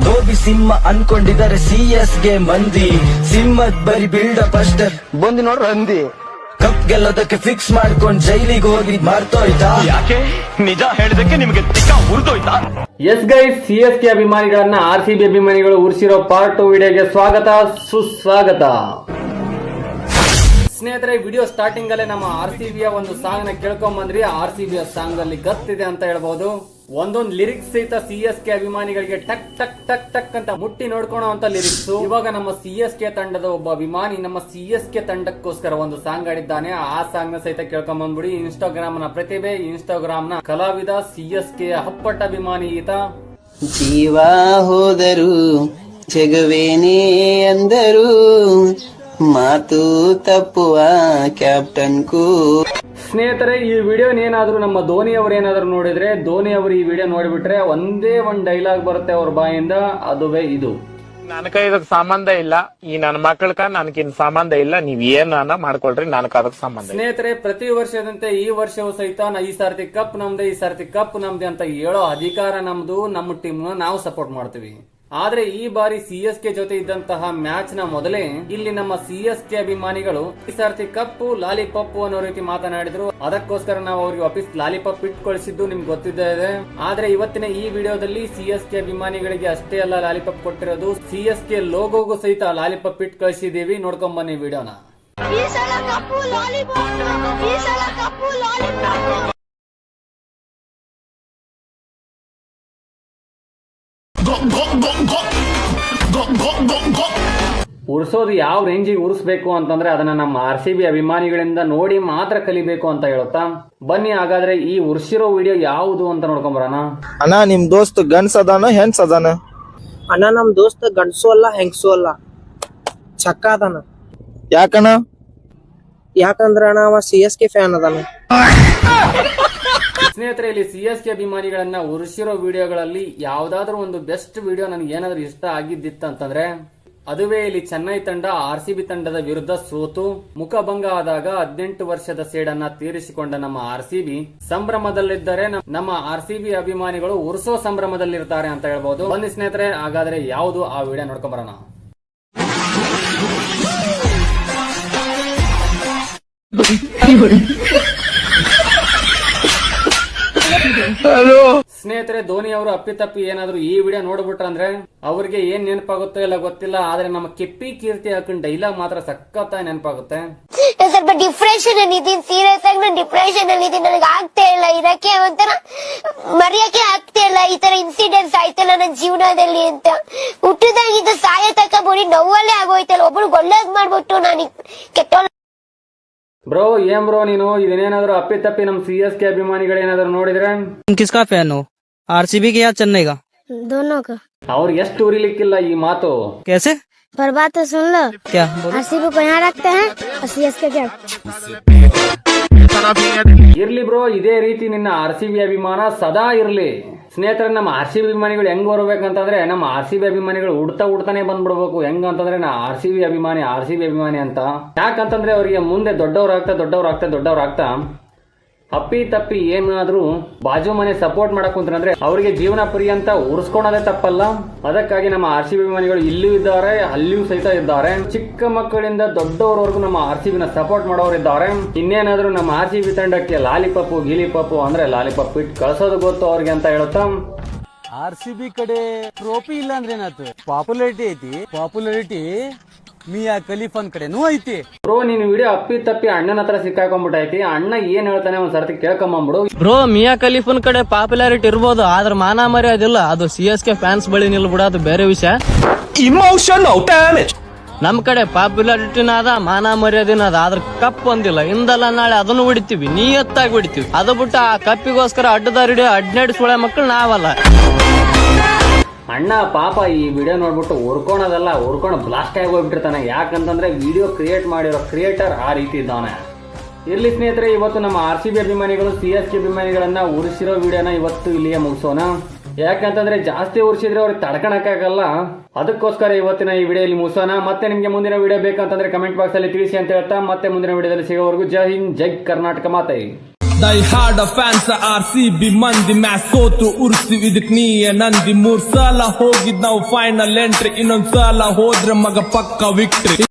ಧೋಬಿ ಸಿಂಹ ಅನ್ಕೊಂಡಿದ್ದಾರೆ ಸಿ ಎಸ್ಗೆ ಮಂದಿ. ಸಿಂಹದ್ ಬರಿ ಬಿಲ್ಡಪ್ ಅಷ್ಟೇ. ಬಂದು ನೋಡ್ರ ಹಂದಿ. ಕಪ್ ಗೆಲ್ಲೋದಕ್ಕೆ ಫಿಕ್ಸ್ ಮಾಡ್ಕೊಂಡ್ ಜೈಲಿಗೆ ಹೋಗಿ ಮರ್ತೋಯ್ತಾ? ಯಾಕೆ? ನಿಜ ಹೇಳಿದಕ್ಕೆ ನಿಮಗೆ ತಿಕ್ಕ ಉರ್ದೋಯ್ತಾ? Yes guy C S K ಅಭಿಮಾನಿಗಳನ್ನ R C B ಅಭಿಮಾನಿಗಳು ಉರ್ಸಿರೋ ಪಾರ್ಟ್ ಟು ವಿಡಿಯೋಗೆ ಸ್ವಾಗತ ಸುಸ್ವಾಗತ. ಸ್ನೇಹಿತರೆ ವಿಡಿಯೋ ಸ್ಟಾರ್ಟಿಂಗ್ ಅಲ್ಲೇ ನಮ್ಮ ಆರ್ ಸಿ ಬಿಯ ಒಂದು ಸಾಂಗ್ನ ಕೇಳ್ಕೊಂಡ್ ಬಂದ್ರಿ. ಆರ್ ಸಿ ಬಿಯ ಸಾಂಗ್ ಅಲ್ಲಿ ಗತ್ತಿದೆ ಅಂತ ಹೇಳ್ಬಹುದು ಒಂದೊಂದು ಲಿರಿಕ್ಸ್ ಸಹಿತ ಸಿ ಎಸ್ ಕೆ ಅಭಿಮಾನಿಗಳಿಗೆ ಟಕ್ ಟಕ್ ಟಕ್ ಟಕ್ ಅಂತ ಮುಟ್ಟಿ ನೋಡ್ಕೊಳೋ ಅಂತ ಲಿರಿಕ್ಸ್ ಇವಾಗ ನಮ್ಮ ಸಿ ಎಸ್ ಕೆ ತಂಡದ ಒಬ್ಬ ಅಭಿಮಾನಿ ನಮ್ಮ ಸಿ ಎಸ್ ಕೆ ತಂಡಕ್ಕೋಸ್ಕರ ಒಂದು ಸಾಂಗ್ ಆಡಿದ್ದಾನೆ ಆ ಸಾಂಗ್ನ ಸಹಿತ ಕೇಳ್ಕೊಂಡ್ ಬಂದ್ಬಿಡಿ ಇನ್ಸ್ಟಾಗ್ರಾಮ್ನ ಪ್ರತಿಭೆ ಇನ್ಸ್ಟಾಗ್ರಾಮ್ನ ಕಲಾವಿದ ಸಿ ಎಸ್ ಕೆ ಅಪ್ಪಟ್ಟ ಅಭಿಮಾನಿ ಈತ. ಜೀವ ಹೋದರು ಜಗವೇನೇ ಅಂದರು ಮಾತು ತಪ್ಪುವ ಕ್ಯಾಪ್ಟನ್ ಕೂ ಸ್ನೇಹಿತರೆ ಈ ವಿಡಿಯೋನ ಏನಾದರೂ ನಮ್ಮ ಧೋನಿ ಅವರು ಏನಾದರೂ ನೋಡಿದ್ರೆ ಧೋನಿ ಅವರು ಈ ವಿಡಿಯೋ ನೋಡಿಬಿಟ್ರೆ ಒಂದೇ ಒಂದು ಡೈಲಾಗ್ ಬರುತ್ತೆ ಅವ್ರ ಬಾಯಿಂದ ಅದುವೇ ಇದು. ನನಕ ಇದಕ್ ಸಂಬಂಧ ಇಲ್ಲ. ಈ ನನ್ನ ಮಕ್ಕಳಕ ಇನ್ ಸಂಬಂಧ ಇಲ್ಲ. ನೀವ್ ಏನಾನ ಮಾಡ್ಕೊಳ್ರಿ ನನಕ ಅದಕ್ಕೆ ಸಂಬಂಧ ಇಲ್ಲ. ಸ್ನೇಹಿತರೆ ಪ್ರತಿ ವರ್ಷದಂತೆ ಈ ವರ್ಷವೂ ಸಹಿತ ನ- ಈ ಸರ್ತಿ ಕಪ್ ನಮ್ದೆ ಈ ಸರ್ತಿ ಕಪ್ ನಮ್ದೆ ಅಂತ ಹೇಳೋ ಅಧಿಕಾರ ನಮ್ದು ನಮ್ಮ ಟೀಮ್ ನಾವು ಸಪೋರ್ಟ್ ಮಾಡ್ತೀವಿ. ಆದ್ರೆ ಈ ಬಾರಿ ಸಿ ಎಸ್ ಕೆ ಜೊತೆ ಇದ್ದಂತಹ ಮ್ಯಾಚ್ನ ಮೊದಲೇ ಇಲ್ಲಿ ನಮ್ಮ ಸಿ ಎಸ್ ಕೆ ಅಭಿಮಾನಿಗಳು ಈ ಸರ್ತಿ ಕಪ್ಪು, ಲಾಲಿಪಪ್ ಅನ್ನೋ ರೀತಿ ಮಾತನಾಡಿದ್ರು. ಅದಕ್ಕೋಸ್ಕರ ನಾವು ಅವ್ರಿಗೆ ವಾಪಸ್ ಲಾಲಿಪಪ್ ಇಟ್ಕೊಳಿಸಿದ್ದು ಕಳಿಸಿದ್ದು ನಿಮ್ಗೆ ಗೊತ್ತಿದ್ದೇ ಇದೆ. ಆದ್ರೆ ಇವತ್ತಿನ ಈ ವಿಡಿಯೋದಲ್ಲಿ ಸಿ ಎಸ್ ಕೆ ಅಭಿಮಾನಿಗಳಿಗೆ ಅಷ್ಟೇ ಅಲ್ಲ ಲಾಲಿಪಪ್ ಕೊಟ್ಟಿರೋದು. ಸಿ ಎಸ್ ಕೆ ಲೋಗೋಗೂ ಸಹಿತ ಲಾಲಿಪಪ್ ಇಟ್ ಕಳಿಸಿದೀವಿ ನೋಡ್ಕೊಂಡ್ ಬನ್ನಿ ವಿಡಿಯೋನ. ಉರ್ಸೋದು ಯಾವ ರೇಂಜಿಗೆ ಉರ್ಸ್ಬೇಕು ಅಂತಂದ್ರೆ ಅದನ್ನ ನಮ್ಮ ಆರ್ ಸಿ ಬಿ ಅಭಿಮಾನಿಗಳಿಂದ ನೋಡಿ ಮಾತ್ರ ಕಲಿಬೇಕು ಅಂತ ಹೇಳುತ್ತಾ? ಬನ್ನಿ ಹಾಗಾದ್ರೆ ಈ ಉರ್ಸಿರೋ ವಿಡಿಯೋ ಯಾವುದು ಅಂತ ನೋಡ್ಕೊಂಬರೋಣ ಅಣ್ಣ ನಿಮ್ ದೋಸ್ತ್ ಗನ್ಸ್ ಅದಾನ ಹೆನ್ಸ್ ಅದಾನ? ಅಣ್ಣ ನಮ್ ದೋಸ್ತ ಗಂಡಸು ಅಲ್ಲ ಹೆಂಗಸು ಅಲ್ಲ. ಚಕ್ಕ ಅದಾನ. ಯಾಕಣ್ಣ? ಯಾಕಂದ್ರ ಅಣ್ಣ ಅವ ಸಿ ಎಸ್ ಕೆ ಫ್ಯಾನ್ ಅದಾನ. ಸ್ನೇಹಿತರೆ, ಇಲ್ಲಿ ಸಿ ಎಸ್ ಕೆ ಅಭಿಮಾನಿಗಳನ್ನ ಉರ್ಸಿರೋ ವಿಡಿಯೋಗಳಲ್ಲಿ ಯಾವ್ದಾದ್ರು ಒಂದು ಬೆಸ್ಟ್ ವಿಡಿಯೋ ನನಗೆ ಏನಾದ್ರು ಇಷ್ಟ ಆಗಿದ್ದಿತ್ತು ಅಂತಂದ್ರೆ ಅದುವೇ ಇಲ್ಲಿ ಚೆನ್ನೈ ತಂಡ ಆರ್ ಸಿ ಬಿ ತಂಡದ ವಿರುದ್ಧ ಸೋತು. ಮುಖಭಂಗ ಆದಾಗ ಹದಿನೆಂಟು ವರ್ಷದ ಸೇಡನ್ನ ತೀರಿಸಿಕೊಂಡ ನಮ್ಮ ಆರ್ ಸಿ ಬಿ ಸಂಭ್ರಮದಲ್ಲಿದ್ದರೆ ನಮ್- ನಮ್ಮ ಆರ್ ಸಿ ಬಿ ಅಭಿಮಾನಿಗಳು ಉರ್ಸೋ ಸಂಭ್ರಮದಲ್ಲಿರ್ತಾರೆ ಅಂತ ಹೇಳ್ಬಹುದು ಬನ್ನಿ ಸ್ನೇಹಿತರೆ, ಹಾಗಾದ್ರೆ ಯಾವುದು ಆ ವಿಡಿಯೋ ನೋಡ್ಕೊಂಬರೋಣ. ಸ್ನೇಹಿತರೆ ಧೋನಿ ಅವರು ಅಪ್ಪಿತಪ್ಪಿ ಏನಾದ್ರು ಈ ವಿಡಿಯೋ ನೋಡ್ಬಿಟ್ರ ಅಂದ್ರೆ ಅವ್ರಿಗೆ ಏನ್ ನೆನಪಾಗುತ್ತೋ ಇಲ್ಲ ಗೊತ್ತಿಲ್ಲ ಆದ್ರೆ ನಮ್ಮ ಕೆಪ್ಪಿ ಕೀರ್ತಿ ಹಾಕೊಂಡ್ ಡೈಲಾಗ್ ಮಾತ್ರ ಸಖತ್ತಾಗಿ ನೆನಪಾಗುತ್ತೆ. ನಾನ್ ಸ್ವಲ್ಪ ಡಿಪ್ರೆಷನ್ ಅಲ್ಲಿ ಇದೀನಿ ಸೀರಿಯಸ್ ಆಗಿ ನಾನು ಡಿಪ್ರೆಷನ್ ಅಲ್ಲಿ ಇದೀನಿ ನನಗೆ ಆಗ್ತಾ ಇಲ್ಲ ಇದಕ್ಕೆ ಒಂಥರ ಮರೆಯಕ್ಕೆ ಆಗ್ತಾ ಇಲ್ಲ ಈ ತರ ಇನ್ಸಿಡೆಂಟ್ಸ್ ಆಯ್ತಲ್ಲ ನನ್ನ ಜೀವನದಲ್ಲಿ ಅಂತ. ಹುಟ್ಟದಾಗಿದ್ದ ಸಾಯ ತಕ ಬರೀ ನೋವಲ್ಲೇ ಆಗೋಯ್ತಲ್ಲ ಒಬ್ರು ಒಳ್ಳೇದ್ ಮಾಡ್ಬಿಟ್ಟು ನಾನು ಕೆಟ್ಟ ಬ್ರೋ ಏನ್ ಬ್ರೋ ನೀನು ಇದನ್ನೇನಾದ್ರು ಅಪ್ಪಿತಪ್ಪಿ ನಮ್ ಸಿ ಎಸ್ ಕೆ ಅಭಿಮಾನಿಗಳು ಏನಾದ್ರು ನೋಡಿದ್ರೆ तुम किसका फैन हो आरसीबी के या चेन्नई का दोनों का ಅವ್ರಿಗೆ ಎಷ್ಟು ಉರಿಲಿಕ್ಕಿಲ್ಲ ಈ ಮಾತು कैसे पर बात तो सुन लो क्या बोलो आरसीबी को यहाँ रखते हैं और सीएसके क्या ಇರ್ಲಿ ಬ್ರೋ ಇದೇ ರೀತಿ ನಿನ್ನ ಆರ್ ಸಿ ಬಿ ಅಭಿಮಾನ ಸದಾ ಇರ್ಲಿ ಸ್ನೇಹಿತರೆ, ನಮ್ಮ ಆರ್ ಸಿ ಬಿ ಅಭಿಮಾನಿಗಳು ಹೆಂಗೆ ಬರ್ಬೇಕಂತಂದ್ರೆ, ನಮ್ಮ ಆರ್ ಸಿ ಬಿ ಅಭಿಮಾನಿಗಳು ಉಡ್ತಾ ಉಡ್ತಾನೆ ಬಂದ್ಬಿಡ್ಬೇಕು. ಹೆಂಗ್ ಅಂತಂದ್ರೆ ನಾ ಆರ್ ಸಿ ಬಿ ಅಭಿಮಾನಿ, ಆರ್ ಸಿ ಬಿ ಅಭಿಮಾನಿ ಅಂತ. ಯಾಕಂತಂದ್ರೆ, ಅವರಿಗೆ ಮುಂದೆ ದೊಡ್ಡವರಾಗ್ತಾ ದೊಡ್ಡವರಾಗ್ತಾ, ದೊಡ್ಡವ್ರಾಗ್ತಾ ಅಪ್ಪಿ ತಪ್ಪಿ ಏನಾದ್ರೂ ಬಾಜು ಮನೆ ಸಪೋರ್ಟ್ ಮಾಡಕ್ ಕುಂತ್ರಂದ್ರೆ ಅವರಿಗೆ ಜೀವನ ಪರ್ಯಂತ ಉರ್ಸ್ಕೊಳೋದೇ ತಪ್ಪಲ್ಲ. ಅದಕ್ಕಾಗಿ ನಮ್ಮ ಆರ್ ಸಿ ಬಿ ಅಭಿಮಾನಿಗಳು ಇಲ್ಲೂ ಇದ್ದಾರೆ, ಅಲ್ಲಿಯೂ ಸಹಿತ ಇದ್ದಾರೆ. ಚಿಕ್ಕ ಮಕ್ಕಳಿಂದ ದೊಡ್ಡವರವರೆಗೂ ನಮ್ಮ ಆರ್ ಸಿ ಬಿನ ಸಪೋರ್ಟ್ ಮಾಡೋರು ಇದ್ದಾರೆ. ಇನ್ನೇನಾದ್ರೂ ನಮ್ಮ ಆರ್ ಸಿ ಬಿ ತಂಡಕ್ಕೆ ಲಾಲಿಪಪ್ಪು ಗೀಲಿಪಪ್ಪು ಅಂದ್ರೆ ಲಾಲಿಪಪ್ ಇಟ್ಟು ಕಳ್ಸೋದು ಗೊತ್ತು ಅವ್ರಿಗೆ ಅಂತ ಹೇಳುತ್ತಾ? ಆರ್ ಸಿ ಬಿ ಕಡೆ ಟ್ರೋಫಿ ಇಲ್ಲ ಅಂದ್ರೆ ಏನಾಯ್ತು? ಪಾಪ್ಯುಲಾರಿಟಿ ಐತಿ. ಪಾಪ್ಯುಲಾರಿಟಿ ಮಿಯಾ ಖಲೀಫನ್ ಕಡೆನೂ ಐತಿ. ಬ್ರೋ ನೀನು ವಿಡಿಯೋ ಅಪ್ಪಿ ತಪ್ಪಿ ಅಣ್ಣನ ಹತ್ರ ಸಿಕ್ಕಾಕೊಂಡ್ಬಿಟ್ಟೈತಿ. ಅಣ್ಣ ಏನ್ ಹೇಳ್ತಾನೆ ಒಂದ್ ಸರ್ತಿ ಕೇಳ್ಕೊಂಬಂದ್ಬಿಡು. ಬ್ರೋ ಮಿಯಾ ಖಲೀಫನ್ ಕಡೆ ಪಾಪ್ಯುಲಾರಿಟಿ ಇರ್ಬೋದು ಆದ್ರೆ ಮಾನ ಮರ್ಯಾದಿಲ್ಲ. ಅದು ಸಿ ಎಸ್ ಕೆ ಫ್ಯಾನ್ಸ್ ಬಳಿ ನಿಲ್ಬಿಡ ಅದು ಬೇರೆ ವಿಷಯ. ಇಮೋಷನ್ ನಮ್ ಕಡೆ ಪಾಪ್ಯುಲಾರಿಟಿನ ಅದ ಮಾನ ಮರ್ಯಾದಿನ ಅದ ಆದ್ರ ಕಪ್ ಒಂದಿಲ್ಲ. ಇಂದಲ್ಲ ನಾಳೆ ಅದನ್ನು ಹೊಡಿತೀವಿ. ನಿಯತ್ತಾಗಿ ಹೊಡಿತೀವಿ. ಅದು ಬಿಟ್ಟು ಆ ಕಪ್ಪಿಗೋಸ್ಕರ ಅಡ್ಡದಾರಿ ಹದಿನೆರಡು ಸುಳೆ ಮಕ್ಕಳು ನಾವಲ್ಲ. ಅಣ್ಣ, ಪಾಪ ಈ ವಿಡಿಯೋ ನೋಡ್ಬಿಟ್ಟು ಹುರ್ಕೊಳೋದಲ್ಲ, ಹುರ್ಕೊಂಡು ಬ್ಲಾಸ್ಟ್ ಆಗಿ ಹೋಗ್ಬಿಟ್ಟಿರ್ತಾನೆ ಯಾಕಂತಂದ್ರೆ ವಿಡಿಯೋ ಕ್ರಿಯೇಟ್ ಮಾಡಿರೋ ಕ್ರಿಯೇಟರ್ ಆ ರೀತಿ ಇದ್ದಾನೆ. ಇರ್ಲಿ ಸ್ನೇಹಿತರೆ, ಇವತ್ತು ನಮ್ಮ ಆರ್ ಸಿ ಬಿ ಅಭಿಮಾನಿಗಳು ಸಿ ಎಸ್ ಕೆ ಅಭಿಮಾನಿಗಳನ್ನ ಉರಿಸಿರೋ ವಿಡಿಯೋನ ಇವತ್ತು ಇಲ್ಲಿಯೇ ಮುಗಿಸೋಣ. ಯಾಕಂತಂದ್ರೆ ಜಾಸ್ತಿ ಉರ್ಸಿದ್ರೆ ಅವ್ರಿಗೆ ತಡ್ಕೊಳಕ್ಕಾಗಲ್ಲ. ಅದಕ್ಕೋಸ್ಕರ ಇವತ್ತಿನ ಈ ವಿಡಿಯೋಲಿ ಮುಗಿಸೋಣ. ಮತ್ತೆ ನಿಮ್ಗೆ ಮುಂದಿನ ವಿಡಿಯೋ ಬೇಕಂತಂದ್ರೆ ಕಮೆಂಟ್ ಬಾಕ್ಸ್ ಅಲ್ಲಿ ತಿಳಿಸಿ ಅಂತ ಹೇಳ್ತಾ, ಮತ್ತೆ ಮುಂದಿನ ವಿಡಿಯೋದಲ್ಲಿ ಸಿಗೋವರೆಗೂ ಜೈ ಹಿಂದ್, ಜೈ ಕರ್ನಾಟಕ ಮಾತೆ. Die hard fans R C B ಮಂದಿ ಮ್ಯಾಚ್ ಸೋತು, ಉರ್ಸಿ, ಇದಕ್ ನೀಯ ನಂದಿ ಮೂರ್ ಸಲ ಹೋಗಿದ್, ನಾವು ಫೈನಲ್ ಎಂಟ್ರಿ ಇನ್ನೊಂದ್ ಸಲ ಹೋದ್ರೆ ಮಗ ಪಕ್ಕ ವಿಕ್ಟ್ರಿ